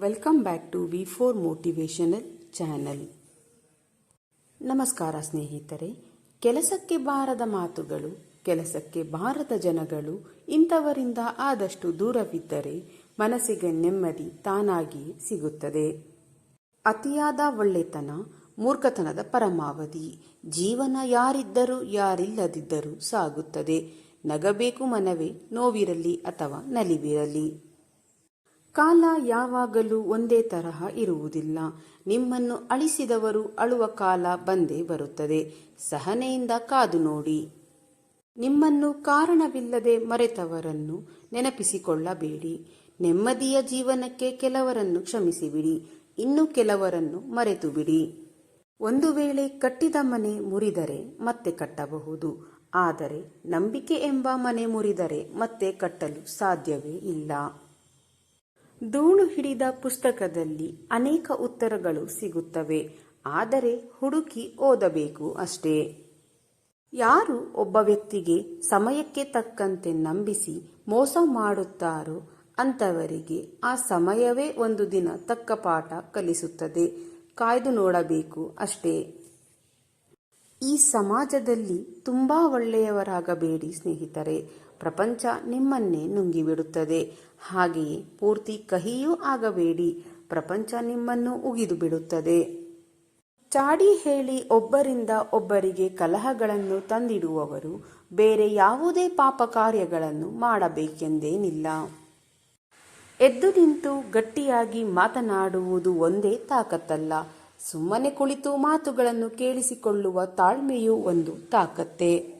Welcome back to V four motivational channel ನಮಸ್ಕಾರ ಸ್ನೇಹಿತರೆ, ಕೆಲಸಕ್ಕೆ ಬಾರದ ಮಾತುಗಳು, ಕೆಲಸಕ್ಕೆ ಬಾರದ ಜನಗಳು, ಇಂಥವರಿಂದ ಆದಷ್ಟು ದೂರವಿದ್ದರೆ ಮನಸ್ಸಿಗೆ ನೆಮ್ಮದಿ ತಾನಾಗಿ ಸಿಗುತ್ತದೆ. ಅತಿಯಾದ ಒಳ್ಳೆತನ, ಮೂರ್ಖತನದ ಪರಮಾವಧಿ, ಜೀವನ ಯಾರಿದ್ದರೂ ಯಾರಿಲ್ಲದಿದ್ದರೂ ಸಾಗುತ್ತದೆ. ನಗಬೇಕು ಮನವೇ, ನೋವಿರಲಿ ಅಥವಾ ನಲಿವಿರಲಿ. ಕಾಲ ಯಾವಾಗಲೂ ಒಂದೇ ತರಹ ಇರುವುದಿಲ್ಲ. ನಿಮ್ಮನ್ನು ಅಳಿಸಿದವರು ಅಳುವ ಕಾಲ ಬಂದೇ ಬರುತ್ತದೆ. ಸಹನೆಯಿಂದ ಕಾದು ನೋಡಿ. ನಿಮ್ಮನ್ನು ಕಾರಣವಿಲ್ಲದೆ ಮರೆತವರನ್ನು ನೆನಪಿಸಿಕೊಳ್ಳಬೇಡಿ. ನೆಮ್ಮದಿಯ ಜೀವನಕ್ಕೆ ಕೆಲವರನ್ನು ಕ್ಷಮಿಸಿಬಿಡಿ. ಇನ್ನು ಕೆಲವರನ್ನು ಮರೆತು ಬಿಡಿ ಒಂದು ವೇಳೆ ಕಟ್ಟಿದ ಮನೆ ಮುರಿದರೆ ಮತ್ತೆ ಕಟ್ಟಬಹುದು. ಆದರೆ ನಂಬಿಕೆ ಎಂಬ ಮನೆ ಮುರಿದರೆ ಮತ್ತೆ ಕಟ್ಟಲು ಸಾಧ್ಯವೇ ಇಲ್ಲ. ಧೂಳು ಹಿಡಿದ ಪುಸ್ತಕದಲ್ಲಿ ಅನೇಕ ಉತ್ತರಗಳು ಸಿಗುತ್ತವೆ, ಆದರೆ ಹುಡುಕಿ ಓದಬೇಕು ಅಷ್ಟೇ. ಯಾರು ಒಬ್ಬ ವ್ಯಕ್ತಿಗೆ ಸಮಯಕ್ಕೆ ತಕ್ಕಂತೆ ನಂಬಿಸಿ ಮೋಸ ಮಾಡುತ್ತಾರೋ ಅಂಥವರಿಗೆ ಆ ಸಮಯವೇ ಒಂದು ದಿನ ತಕ್ಕ ಪಾಠ ಕಲಿಸುತ್ತದೆ. ಕಾಯ್ದು ನೋಡಬೇಕು ಅಷ್ಟೇ. ಈ ಸಮಾಜದಲ್ಲಿ ತುಂಬಾ ಒಳ್ಳೆಯವರಾಗಬೇಡಿ ಸ್ನೇಹಿತರೆ. ಪ್ರಪಂಚ ನಿಮ್ಮನ್ನೇ ನುಂಗಿಬಿಡುತ್ತದೆ. ಹಾಗೆಯೇ ಪೂರ್ತಿ ಕಹಿಯೂ ಆಗಬೇಡಿ. ಪ್ರಪಂಚ ನಿಮ್ಮನ್ನು ಉಗಿದು ಬಿಡುತ್ತದೆ ಚಾಡಿ ಹೇಳಿ ಒಬ್ಬರಿಂದ ಒಬ್ಬರಿಗೆ ಕಲಹಗಳನ್ನು ತಂದಿಡುವವರು ಬೇರೆ ಯಾವುದೇ ಪಾಪ ಕಾರ್ಯಗಳನ್ನು ಮಾಡಬೇಕೆಂದೇನಿಲ್ಲ. ಎದ್ದು ನಿಂತು ಗಟ್ಟಿಯಾಗಿ ಮಾತನಾಡುವುದು ಒಂದೇ ತಾಕತ್ತಲ್ಲ. ಸುಮ್ಮನೆ ಕುಳಿತು ಮಾತುಗಳನ್ನು ಕೇಳಿಸಿಕೊಳ್ಳುವ ತಾಳ್ಮೆಯೂ ಒಂದು ತಾಕತ್ತೆ.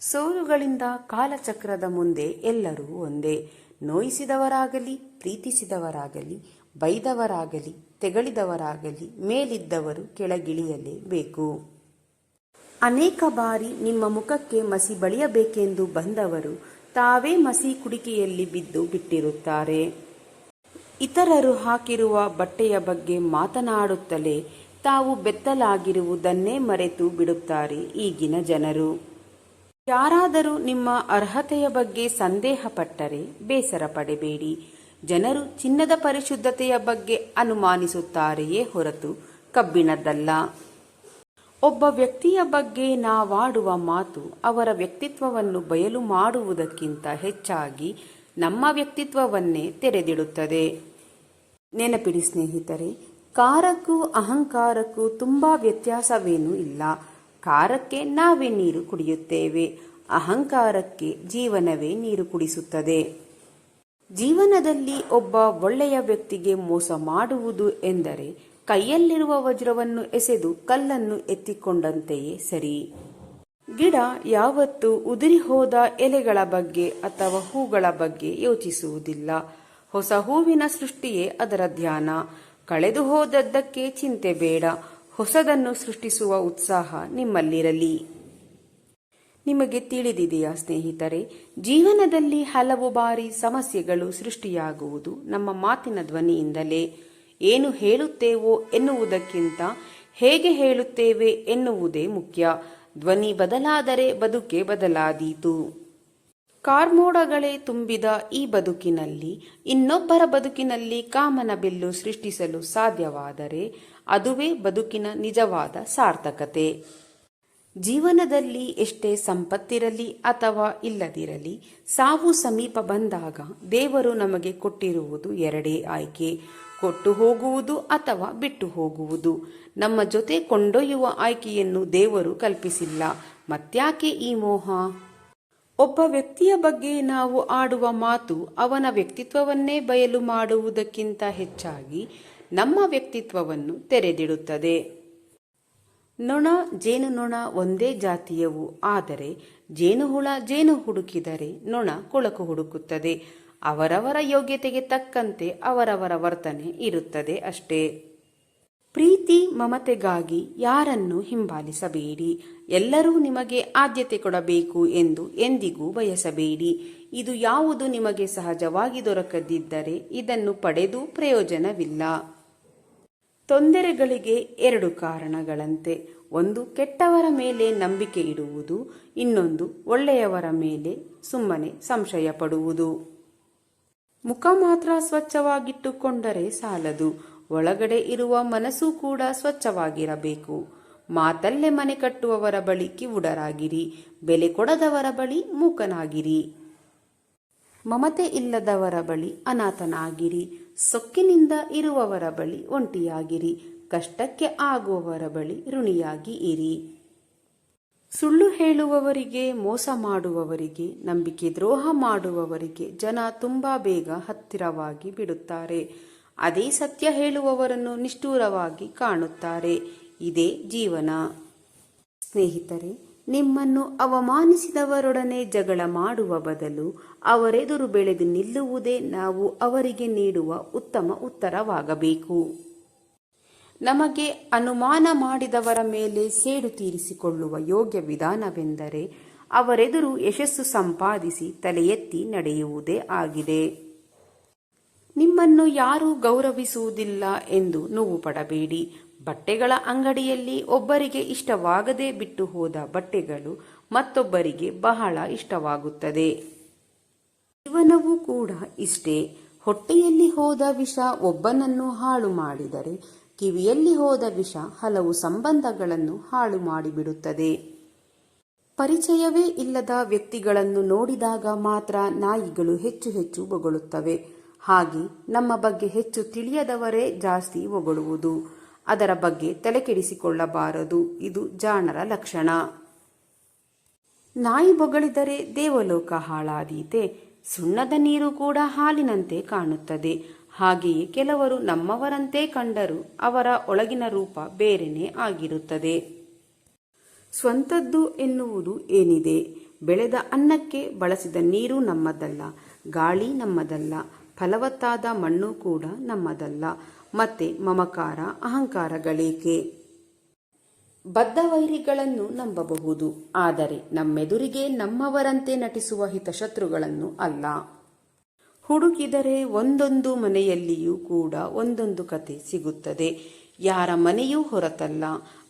ಸೋಲುಗಳಿಂದ ಕಾಲಚಕ್ರದ ಮುಂದೆ ಎಲ್ಲರೂ ಒಂದೇ. ನೋಯಿಸಿದವರಾಗಲಿ, ಪ್ರೀತಿಸಿದವರಾಗಲಿ, ಬೈದವರಾಗಲಿ, ತೆಗಳಿದವರಾಗಲಿ, ಮೇಲಿದ್ದವರು ಕೆಳಗಿಳಿಯಲೇಬೇಕು. ಅನೇಕ ಬಾರಿ ನಿಮ್ಮ ಮುಖಕ್ಕೆ ಮಸಿ ಬಳಿಯಬೇಕೆಂದು ಬಂದವರು ತಾವೇ ಮಸಿ ಕುಡಿಕೆಯಲ್ಲಿ ಬಿದ್ದು ಬಿಟ್ಟಿರುತ್ತಾರೆ. ಇತರರು ಹಾಕಿರುವ ಬಟ್ಟೆಯ ಬಗ್ಗೆ ಮಾತನಾಡುತ್ತಲೇ ತಾವು ಬೆತ್ತಲಾಗಿರುವುದನ್ನೇ ಮರೆತು ಬಿಡುತ್ತಾರೆ ಈಗಿನ ಜನರು. ಯಾರಾದರೂ ನಿಮ್ಮ ಅರ್ಹತೆಯ ಬಗ್ಗೆ ಸಂದೇಹ ಪಟ್ಟರೆ ಬೇಸರ ಪಡಬೇಡಿ. ಜನರು ಚಿನ್ನದ ಪರಿಶುದ್ಧತೆಯ ಬಗ್ಗೆ ಅನುಮಾನಿಸುತ್ತಾರೆಯೇ ಹೊರತು ಕಬ್ಬಿಣದ್ದಲ್ಲ. ಒಬ್ಬ ವ್ಯಕ್ತಿಯ ಬಗ್ಗೆ ನಾವಾಡುವ ಮಾತು ಅವರ ವ್ಯಕ್ತಿತ್ವವನ್ನು ಬಯಲು ಮಾಡುವುದಕ್ಕಿಂತ ಹೆಚ್ಚಾಗಿ ನಮ್ಮ ವ್ಯಕ್ತಿತ್ವವನ್ನೇ ತೆರೆದಿಡುತ್ತದೆ. ನೆನಪಿಡಿ ಸ್ನೇಹಿತರೆ, ಕಾರಕ್ಕೂ ಅಹಂಕಾರಕ್ಕೂ ತುಂಬಾ ವ್ಯತ್ಯಾಸವೇನೂ ಇಲ್ಲ. ಕಾರಕ್ಕೆ ನಾವೇ ನೀರು ಕುಡಿಯುತ್ತೇವೆ. ಅಹಂಕಾರಕ್ಕೆ ಜೀವನವೇ ನೀರು ಕುಡಿಸುತ್ತದೆ. ಜೀವನದಲ್ಲಿ ಒಬ್ಬ ಒಳ್ಳೆಯ ವ್ಯಕ್ತಿಗೆ ಮೋಸ ಮಾಡುವುದು ಎಂದರೆ ಕೈಯಲ್ಲಿರುವ ವಜ್ರವನ್ನು ಎಸೆದು ಕಲ್ಲನ್ನು ಎತ್ತಿಕೊಂಡಂತೆಯೇ ಸರಿ. ಗಿಡ ಯಾವತ್ತೂ ಉದುರಿ ಹೋದ ಎಲೆಗಳ ಬಗ್ಗೆ ಅಥವಾ ಹೂಗಳ ಬಗ್ಗೆ ಯೋಚಿಸುವುದಿಲ್ಲ. ಹೊಸ ಹೂವಿನ ಸೃಷ್ಟಿಯೇ ಅದರ ಧ್ಯಾನ. ಕಳೆದು ಹೋದದ್ದಕ್ಕೆ ಚಿಂತೆ ಬೇಡ. ಹೊಸದನ್ನು ಸೃಷ್ಟಿಸುವ ಉತ್ಸಾಹ ನಿಮ್ಮಲ್ಲಿರಲಿ. ನಿಮಗೆ ತಿಳಿದಿದೆಯಾ ಸ್ನೇಹಿತರೆ, ಜೀವನದಲ್ಲಿ ಹಲವು ಬಾರಿ ಸಮಸ್ಯೆಗಳು ಸೃಷ್ಟಿಯಾಗುವುದು ನಮ್ಮ ಮಾತಿನ ಧ್ವನಿಯಿಂದಲೇ. ಏನು ಹೇಳುತ್ತೇವೋ ಎನ್ನುವುದಕ್ಕಿಂತ ಹೇಗೆ ಹೇಳುತ್ತೇವೆ ಎನ್ನುವುದೇ ಮುಖ್ಯ. ಧ್ವನಿ ಬದಲಾದರೆ ಬದುಕೆ ಬದಲಾದೀತು. ಕಾರ್ಮೋಡಗಳೇ ತುಂಬಿದ ಈ ಬದುಕಿನಲ್ಲಿ, ಇನ್ನೊಬ್ಬರ ಬದುಕಿನಲ್ಲಿ ಕಾಮನ ಬಿಲ್ಲು ಸೃಷ್ಟಿಸಲು ಸಾಧ್ಯವಾದರೆ ಅದುವೇ ಬದುಕಿನ ನಿಜವಾದ ಸಾರ್ಥಕತೆ. ಜೀವನದಲ್ಲಿ ಎಷ್ಟೇ ಸಂಪತ್ತಿರಲಿ ಅಥವಾ ಇಲ್ಲದಿರಲಿ, ಸಾವು ಸಮೀಪ ಬಂದಾಗ ದೇವರು ನಮಗೆ ಕೊಟ್ಟಿರುವುದು ಎರಡೇ ಆಯ್ಕೆ. ಕೊಟ್ಟು ಹೋಗುವುದು ಅಥವಾ ಬಿಟ್ಟು ಹೋಗುವುದು. ನಮ್ಮ ಜೊತೆ ಕೊಂಡೊಯ್ಯುವ ಆಯ್ಕೆಯನ್ನು ದೇವರು ಕಲ್ಪಿಸಿಲ್ಲ. ಮತ್ಯಾಕೆ ಈ ಮೋಹ? ಒಬ್ಬ ವ್ಯಕ್ತಿಯ ಬಗ್ಗೆ ನಾವು ಆಡುವ ಮಾತು ಅವನ ವ್ಯಕ್ತಿತ್ವವನ್ನೇ ಬಯಲು ಮಾಡುವುದಕ್ಕಿಂತ ಹೆಚ್ಚಾಗಿ ನಮ್ಮ ವ್ಯಕ್ತಿತ್ವವನ್ನು ತೆರೆದಿಡುತ್ತದೆ. ನೊಣ ಜೇನುನೊಣ ಒಂದೇ ಜಾತಿಯವು, ಆದರೆ ಜೇನುಹುಳ ಜೇನು ಹುಡುಕಿದರೆ ನೊಣ ಕೊಳಕು ಹುಡುಕುತ್ತದೆ. ಅವರವರ ಯೋಗ್ಯತೆಗೆ ತಕ್ಕಂತೆ ಅವರವರ ವರ್ತನೆ ಇರುತ್ತದೆ ಅಷ್ಟೇ. ಪ್ರೀತಿ ಮಮತೆಗಾಗಿ ಯಾರನ್ನು ಹಿಂಬಾಲಿಸಬೇಡಿ? ಎಲ್ಲರೂ ನಿಮಗೆ ಆದ್ಯತೆ ಕೊಡಬೇಕು ಎಂದು ಎಂದಿಗೂ ಬಯಸಬೇಡಿ. ಇದು ಯಾವುದು ನಿಮಗೆ ಸಹಜವಾಗಿ ದೊರಕದಿದ್ದರೆ ಇದನ್ನು ಪಡೆದು ಪ್ರಯೋಜನವಿಲ್ಲ. ತೊಂದರೆಗಳಿಗೆ ಎರಡು ಕಾರಣಗಳಂತೆ. ಒಂದು, ಕೆಟ್ಟವರ ಮೇಲೆ ನಂಬಿಕೆ ಇಡುವುದು. ಇನ್ನೊಂದು, ಒಳ್ಳೆಯವರ ಮೇಲೆ ಸುಮ್ಮನೆ ಸಂಶಯ ಪಡುವುದು ಮುಖ ಮಾತ್ರ ಸ್ವಚ್ಛವಾಗಿಟ್ಟುಕೊಂಡರೆ ಸಾಲದು. ಒಳಗಡೆ ಇರುವ ಮನಸ್ಸು ಕೂಡ ಸ್ವಚ್ಛವಾಗಿರಬೇಕು. ಮಾತಲ್ಲೇ ಮನೆ ಕಟ್ಟುವವರ ಬಳಿ ಕಿವುಡರಾಗಿರಿ. ಬೆಲೆ ಕೊಡದವರ ಬಳಿ ಮೂಕನಾಗಿರಿ. ಮಮತೆ ಇಲ್ಲದವರ ಬಳಿ ಅನಾಥನಾಗಿರಿ. ಸೊಕ್ಕಿನಿಂದ ಇರುವವರ ಬಳಿ ಒಂಟಿಯಾಗಿರಿ, ಕಷ್ಟಕ್ಕೆ ಆಗುವವರ ಬಳಿ ಋಣಿಯಾಗಿ ಇರಿ. ಸುಳ್ಳು ಹೇಳುವವರಿಗೆ, ಮೋಸ ಮಾಡುವವರಿಗೆ, ನಂಬಿಕೆ ದ್ರೋಹ ಮಾಡುವವರಿಗೆ ಜನ ತುಂಬಾ ಬೇಗ ಹತ್ತಿರವಾಗಿ ಬಿಡುತ್ತಾರೆ. ಅದೇ ಸತ್ಯ ಹೇಳುವವರನ್ನು ನಿಷ್ಠೂರವಾಗಿ ಕಾಣುತ್ತಾರೆ. ಇದೇ ಜೀವನ. ಸ್ನೇಹಿತರೆ ನಿಮ್ಮನ್ನು ಅವಮಾನಿಸಿದವರೊಡನೆ ಜಗಳ ಮಾಡುವ ಬದಲು ಅವರೆದುರು ಬೆಳೆದು ನಿಲ್ಲುವುದೇ ನಾವು ಅವರಿಗೆ ನೀಡುವ ಉತ್ತಮ ಉತ್ತರವಾಗಬೇಕು. ನಮಗೆ ಅನುಮಾನ ಮಾಡಿದವರ ಮೇಲೆ ಸೇಡು ತೀರಿಸಿಕೊಳ್ಳುವ ಯೋಗ್ಯ ವಿಧಾನವೆಂದರೆ ಅವರೆದುರು ಯಶಸ್ಸು ಸಂಪಾದಿಸಿ ತಲೆ ಎತ್ತಿ ನಡೆಯುವುದೇ ಆಗಿದೆ. ನಿಮ್ಮನ್ನು ಯಾರೂ ಗೌರವಿಸುವುದಿಲ್ಲ ಎಂದು ನೋವು ಪಡಬೇಡಿ. ಬಟ್ಟೆಗಳ ಅಂಗಡಿಯಲ್ಲಿ ಒಬ್ಬರಿಗೆ ಇಷ್ಟವಾಗದೆ ಬಿಟ್ಟು ಹೋದ ಬಟ್ಟೆಗಳು ಮತ್ತೊಬ್ಬರಿಗೆ ಬಹಳ ಇಷ್ಟವಾಗುತ್ತದೆ. ಜೀವನವೂ ಕೂಡ ಇಷ್ಟೇ. ಹೊಟ್ಟೆಯಲ್ಲಿ ಹೋದ ವಿಷ ಒಬ್ಬನನ್ನು ಹಾಳು ಮಾಡಿದರೆ ಕಿವಿಯಲ್ಲಿ ಹೋದ ವಿಷ ಹಲವು ಸಂಬಂಧಗಳನ್ನು ಹಾಳು ಮಾಡಿಬಿಡುತ್ತದೆ. ಪರಿಚಯವೇ ಇಲ್ಲದ ವ್ಯಕ್ತಿಗಳನ್ನು ನೋಡಿದಾಗ ಮಾತ್ರ ನಾಯಿಗಳು ಹೆಚ್ಚು ಹೆಚ್ಚು ಬೊಗಳುತ್ತವೆ ಹಾಗೆ ನಮ್ಮ ಬಗ್ಗೆ ಹೆಚ್ಚು ತಿಳಿಯದವರೇ ಜಾಸ್ತಿ ಹೊಗಳುವುದು. ಅದರ ಬಗ್ಗೆ ತಲೆಕೆಡಿಸಿಕೊಳ್ಳಬಾರದು. ಇದು ಜಾಣರ ಲಕ್ಷಣ. ನಾಯಿ ಬೊಗಳಿದರೆ ದೇವಲೋಕ ಹಾಳಾದೀತೆ. ಸುಣ್ಣದ ನೀರು ಕೂಡ ಹಾಲಿನಂತೆ ಕಾಣುತ್ತದೆ. ಹಾಗೆಯೇ ಕೆಲವರು ನಮ್ಮವರಂತೆ ಕಂಡರೂ ಅವರ ಒಳಗಿನ ರೂಪ ಬೇರೆನೇ ಆಗಿರುತ್ತದೆ. ಸ್ವಂತದ್ದು ಎನ್ನುವುದು ಏನಿದೆ? ಬೆಳೆದ ಅನ್ನಕ್ಕೆ ಬಳಸಿದ ನೀರು ನಮ್ಮದಲ್ಲ, ಗಾಳಿ ನಮ್ಮದಲ್ಲ ಫಲವತ್ತಾದ ಮಣ್ಣು ಕೂಡ ನಮ್ಮದಲ್ಲ. ಮತ್ತೆ ಮಮಕಾರ, ಅಹಂಕಾರಗಳೇಕೆ? ಬದ್ಧವೈರಿಗಳನ್ನು ನಂಬಬಹುದು. ಆದರೆ ನಮ್ಮೆದುರಿಗೆ ನಮ್ಮವರಂತೆ ನಟಿಸುವ ಹಿತಶತ್ರುಗಳನ್ನು ಅಲ್ಲ. ಹುಡುಕಿದರೆ ಒಂದೊಂದು ಮನೆಯಲ್ಲಿಯೂ ಕೂಡ ಒಂದೊಂದು ಕತೆ ಸಿಗುತ್ತದೆ. ಯಾರ ಮನೆಯೂ ಹೊರತಲ್ಲ.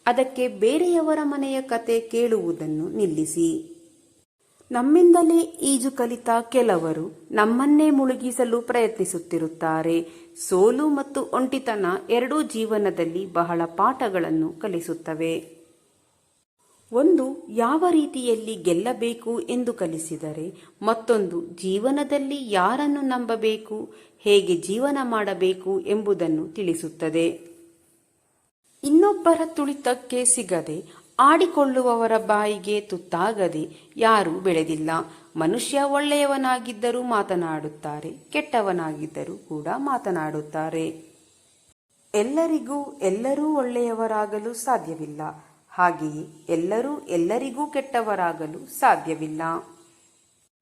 ಅದಕ್ಕೆ ಬೇರೆಯವರ ಮನೆಯ ಕತೆ ಕೇಳುವುದನ್ನು ನಿಲ್ಲಿಸಿ. ನಮ್ಮಿಂದಲೇ ಈಜು ಕಲಿತ ಕೆಲವರು ನಮ್ಮನ್ನೇ ಮುಳುಗಿಸಲು ಪ್ರಯತ್ನಿಸುತ್ತಿರುತ್ತಾರೆ. ಸೋಲು ಮತ್ತು ಒಂಟಿತನ ಎರಡೂ ಜೀವನದಲ್ಲಿ ಬಹಳ ಪಾಠಗಳನ್ನು ಕಲಿಸುತ್ತವೆ. ಒಂದು, ಯಾವ ರೀತಿಯಲ್ಲಿ ಗೆಲ್ಲಬೇಕು ಎಂದು ಕಲಿಸಿದರೆ? ಮತ್ತೊಂದು, ಜೀವನದಲ್ಲಿ ಯಾರನ್ನು ನಂಬಬೇಕು? ಹೇಗೆ ಜೀವನ ಮಾಡಬೇಕು ಎಂಬುದನ್ನು ತಿಳಿಸುತ್ತದೆ. ಇನ್ನೊಬ್ಬರ ತುಳಿತಕ್ಕೆ ಸಿಗದೆ ಆಡಿಕೊಳ್ಳುವವರ ಬಾಯಿಗೆ ತುತ್ತಾಗದೆ ಯಾರೂ ಬೆಳೆದಿಲ್ಲ. ಮನುಷ್ಯ ಒಳ್ಳೆಯವನಾಗಿದ್ದರೂ ಮಾತನಾಡುತ್ತಾರೆ, ಕೆಟ್ಟವನಾಗಿದ್ದರೂ ಕೂಡ ಮಾತನಾಡುತ್ತಾರೆ. ಎಲ್ಲರಿಗೂ ಎಲ್ಲರೂ ಒಳ್ಳೆಯವರಾಗಲು ಸಾಧ್ಯವಿಲ್ಲ. ಹಾಗೆಯೇ ಎಲ್ಲರೂ ಎಲ್ಲರಿಗೂ ಕೆಟ್ಟವರಾಗಲು ಸಾಧ್ಯವಿಲ್ಲ.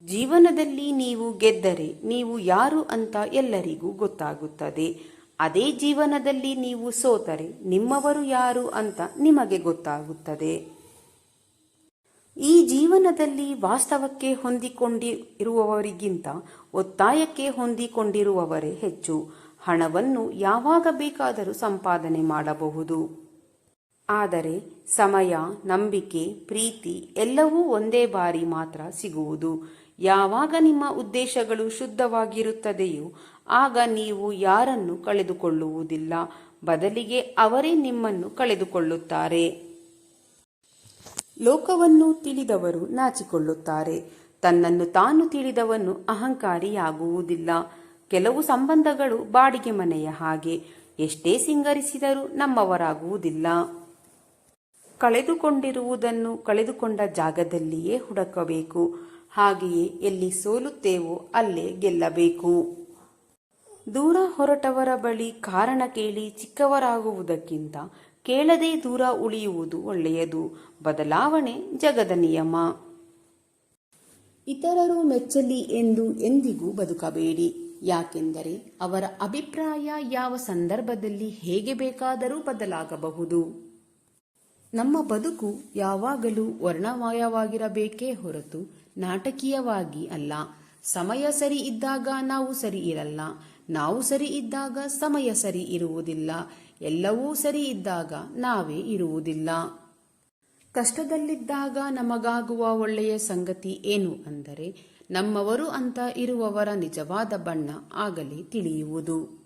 ಜೀವನದಲ್ಲಿ ನೀವು ಗೆದ್ದರೆ ನೀವು ಯಾರು ಅಂತ ಎಲ್ಲರಿಗೂ ಗೊತ್ತಾಗುತ್ತದೆ. ಅದೇ ಜೀವನದಲ್ಲಿ ನೀವು ಸೋತರೆ ನಿಮ್ಮವರು ಯಾರು ಅಂತ ನಿಮಗೆ ಗೊತ್ತಾಗುತ್ತದೆ. ಈ ಜೀವನದಲ್ಲಿ ವಾಸ್ತವಕ್ಕೆ ಹೊಂದಿಕೊಂಡಿರುವವರಿಗಿಂತ ಒತ್ತಾಯಕ್ಕೆ ಹೊಂದಿಕೊಂಡಿರುವವರೇ ಹೆಚ್ಚು. ಹಣವನ್ನು ಯಾವಾಗ ಬೇಕಾದರೂ ಸಂಪಾದನೆ ಮಾಡಬಹುದು. ಆದರೆ ಸಮಯ, ನಂಬಿಕೆ, ಪ್ರೀತಿ ಎಲ್ಲವೂ ಒಂದೇ ಬಾರಿ ಮಾತ್ರ ಸಿಗುವುದು. ಯಾವಾಗ ನಿಮ್ಮ ಉದ್ದೇಶಗಳು ಶುದ್ಧವಾಗಿರುತ್ತದೆಯೋ ಆಗ ನೀವು ಯಾರನ್ನು ಕಳೆದುಕೊಳ್ಳುವುದಿಲ್ಲ? ಬದಲಿಗೆ ಅವರೇ ನಿಮ್ಮನ್ನು ಕಳೆದುಕೊಳ್ಳುತ್ತಾರೆ. ಲೋಕವನ್ನು ತಿಳಿದವರು ನಾಚಿಕೊಳ್ಳುತ್ತಾರೆ. ತನ್ನನ್ನು ತಾನು ತಿಳಿದವನು ಅಹಂಕಾರಿಯಾಗುವುದಿಲ್ಲ. ಕೆಲವು ಸಂಬಂಧಗಳು ಬಾಡಿಗೆ ಮನೆಯ ಹಾಗೆ. ಎಷ್ಟೇ ಸಿಂಗರಿಸಿದರೂ ನಮ್ಮವರಾಗುವುದಿಲ್ಲ. ಕಳೆದುಕೊಂಡಿರುವುದನ್ನು ಕಳೆದುಕೊಂಡ ಜಾಗದಲ್ಲಿಯೇ ಹುಡುಕಬೇಕು. ಹಾಗೆಯೇ ಎಲ್ಲಿ ಸೋಲುತ್ತೇವೋ ಅಲ್ಲೇ ಗೆಲ್ಲಬೇಕು. ದೂರ ಹೊರಟವರ ಬಳಿ ಕಾರಣ ಕೇಳಿ ಚಿಕ್ಕವರಾಗುವುದಕ್ಕಿಂತ ಕೇಳದೆ ದೂರ ಉಳಿಯುವುದು ಒಳ್ಳೆಯದು. ಬದಲಾವಣೆ ಜಗದ ನಿಯಮ. ಇತರರು ಮೆಚ್ಚಲಿ ಎಂದು ಎಂದಿಗೂ ಬದುಕಬೇಡಿ. ಯಾಕೆಂದರೆ ಅವರ ಅಭಿಪ್ರಾಯ ಯಾವ ಸಂದರ್ಭದಲ್ಲಿ ಹೇಗೆ ಬೇಕಾದರೂ ಬದಲಾಗಬಹುದು. ನಮ್ಮ ಬದುಕು ಯಾವಾಗಲೂ ವರ್ಣಮಯವಾಗಿರಬೇಕೇ ಹೊರತು ನಾಟಕೀಯವಾಗಿ ಅಲ್ಲ. ಸಮಯ ಸರಿ ಇದ್ದಾಗ ನಾವು ಸರಿ ಇರಲ್ಲ. ನಾವು ಸರಿ ಇದ್ದಾಗ ಸಮಯ ಸರಿ ಇರುವುದಿಲ್ಲ. ಎಲ್ಲವೂ ಸರಿ ಇದ್ದಾಗ ನಾವೇ ಇರುವುದಿಲ್ಲ. ಕಷ್ಟದಲ್ಲಿದ್ದಾಗ ನಮಗಾಗುವ ಒಳ್ಳೆಯ ಸಂಗತಿ ಏನು ಅಂದರೆ, ನಮ್ಮವರು ಅಂತ ಇರುವವರ ನಿಜವಾದ ಬಣ್ಣ ಆಗಲಿ ತಿಳಿಯುವುದು.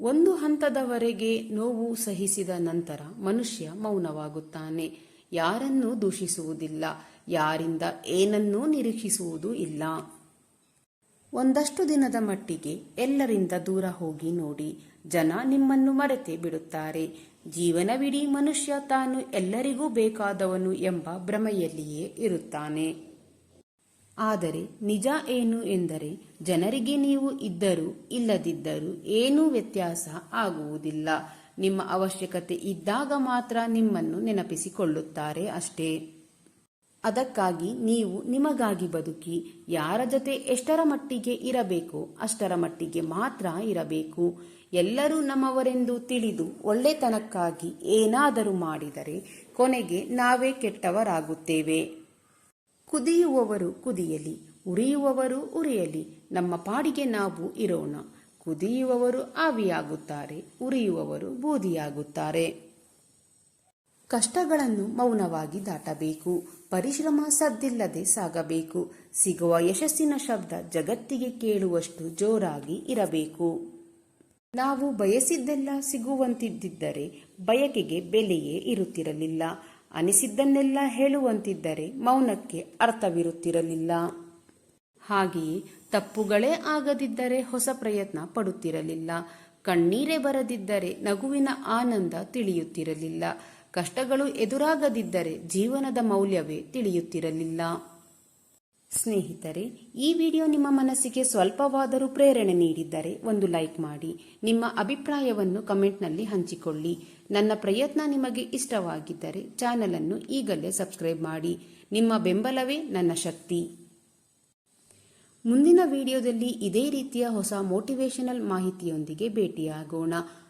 ಒಂದು ಹಂತದವರೆಗೆ ನೋವು ಸಹಿಸಿದ ನಂತರ ಮನುಷ್ಯ ಮೌನವಾಗುತ್ತಾನೆ. ಯಾರನ್ನೂ ದೂಷಿಸುವುದಿಲ್ಲ. ಯಾರಿಂದ ಏನನ್ನೂ ನಿರೀಕ್ಷಿಸುವುದೂ ಇಲ್ಲ. ಒಂದಷ್ಟು ದಿನದ ಮಟ್ಟಿಗೆ ಎಲ್ಲರಿಂದ ದೂರ ಹೋಗಿ ನೋಡಿ ಜನ ನಿಮ್ಮನ್ನು ಮರೆತೇ ಬಿಡುತ್ತಾರೆ. ಜೀವನವಿಡೀ ಮನುಷ್ಯ ತಾನು ಎಲ್ಲರಿಗೂ ಬೇಕಾದವನು ಎಂಬ ಭ್ರಮೆಯಲ್ಲಿಯೇ ಇರುತ್ತಾನೆ. ಆದರೆ ನಿಜ ಏನು ಎಂದರೆ ಜನರಿಗೆ ನೀವು ಇದ್ದರೂ ಇಲ್ಲದಿದ್ದರೂ ಏನೂ ವ್ಯತ್ಯಾಸ ಆಗುವುದಿಲ್ಲ. ನಿಮ್ಮ ಅವಶ್ಯಕತೆ ಇದ್ದಾಗ ಮಾತ್ರ ನಿಮ್ಮನ್ನು ನೆನಪಿಸಿಕೊಳ್ಳುತ್ತಾರೆ ಅಷ್ಟೇ. ಅದಕ್ಕಾಗಿ ನೀವು ನಿಮಗಾಗಿ ಬದುಕಿ ಯಾರ ಜೊತೆ ಎಷ್ಟರ ಮಟ್ಟಿಗೆ ಇರಬೇಕು, ಅಷ್ಟರ ಮಟ್ಟಿಗೆ ಮಾತ್ರ ಇರಬೇಕು. ಎಲ್ಲರೂ ನಮ್ಮವರೆಂದು ತಿಳಿದು ಒಳ್ಳೆತನಕ್ಕಾಗಿ ಏನಾದರೂ ಮಾಡಿದರೆ ಕೊನೆಗೆ ನಾವೇ ಕೆಟ್ಟವರಾಗುತ್ತೇವೆ. ಕುದಿಯುವವರು ಕುದಿಯಲಿ, ಉರಿಯುವವರು ಉರಿಯಲಿ, ನಮ್ಮ ಪಾಡಿಗೆ ನಾವು ಇರೋಣ. ಕುದಿಯುವವರು ಆವಿಯಾಗುತ್ತಾರೆ, ಉರಿಯುವವರು ಬೂದಿಯಾಗುತ್ತಾರೆ. ಕಷ್ಟಗಳನ್ನು ಮೌನವಾಗಿ ದಾಟಬೇಕು. ಪರಿಶ್ರಮ ಸದ್ದಿಲ್ಲದೆ ಸಾಗಬೇಕು. ಸಿಗುವ ಯಶಸ್ಸಿನ ಶಬ್ದ ಜಗತ್ತಿಗೆ ಕೇಳುವಷ್ಟು ಜೋರಾಗಿ ಇರಬೇಕು. ನಾವು ಬಯಸಿದ್ದೆಲ್ಲ ಸಿಗುವಂತಿದ್ದರೆ ಬಯಕೆಗೆ ಬೆಲೆಯೇ ಇರುತ್ತಿರಲಿಲ್ಲ. ಅನಿಸಿದ್ದನ್ನೆಲ್ಲ ಹೇಳುವಂತಿದ್ದರೆ ಮೌನಕ್ಕೆ ಅರ್ಥವಿರುತ್ತಿರಲಿಲ್ಲ. ಹಾಗೆಯೇ ತಪ್ಪುಗಳೇ ಆಗದಿದ್ದರೆ ಹೊಸ ಪ್ರಯತ್ನ ಪಡುತ್ತಿರಲಿಲ್ಲ. ಕಣ್ಣೀರೇ ಬರದಿದ್ದರೆ ನಗುವಿನ ಆನಂದ ತಿಳಿಯುತ್ತಿರಲಿಲ್ಲ. ಕಷ್ಟಗಳು ಎದುರಾಗದಿದ್ದರೆ ಜೀವನದ ಮೌಲ್ಯವೇ ತಿಳಿಯುತ್ತಿರಲಿಲ್ಲ. ಸ್ನೇಹಿತರೆ, ಈ ವಿಡಿಯೋ ನಿಮ್ಮ ಮನಸ್ಸಿಗೆ ಸ್ವಲ್ಪವಾದರೂ ಪ್ರೇರಣೆ ನೀಡಿದ್ದರೆ ಒಂದು ಲೈಕ್ ಮಾಡಿ, ನಿಮ್ಮ ಅಭಿಪ್ರಾಯವನ್ನು ಕಮೆಂಟ್ನಲ್ಲಿ ಹಂಚಿಕೊಳ್ಳಿ. ನನ್ನ ಪ್ರಯತ್ನ ನಿಮಗೆ ಇಷ್ಟವಾಗಿದ್ದರೆ ಚಾನೆಲ್ ಅನ್ನು ಈಗಲೇ ಸಬ್ಸ್ಕ್ರೈಬ್ ಮಾಡಿ, ನಿಮ್ಮ ಬೆಂಬಲವೇ ನನ್ನ ಶಕ್ತಿ. ಮುಂದಿನ ವಿಡಿಯೋದಲ್ಲಿ ಇದೇ ರೀತಿಯ ಹೊಸ ಮೋಟಿವೇಶನಲ್ ಮಾಹಿತಿಯೊಂದಿಗೆ ಭೇಟಿಯಾಗೋಣ.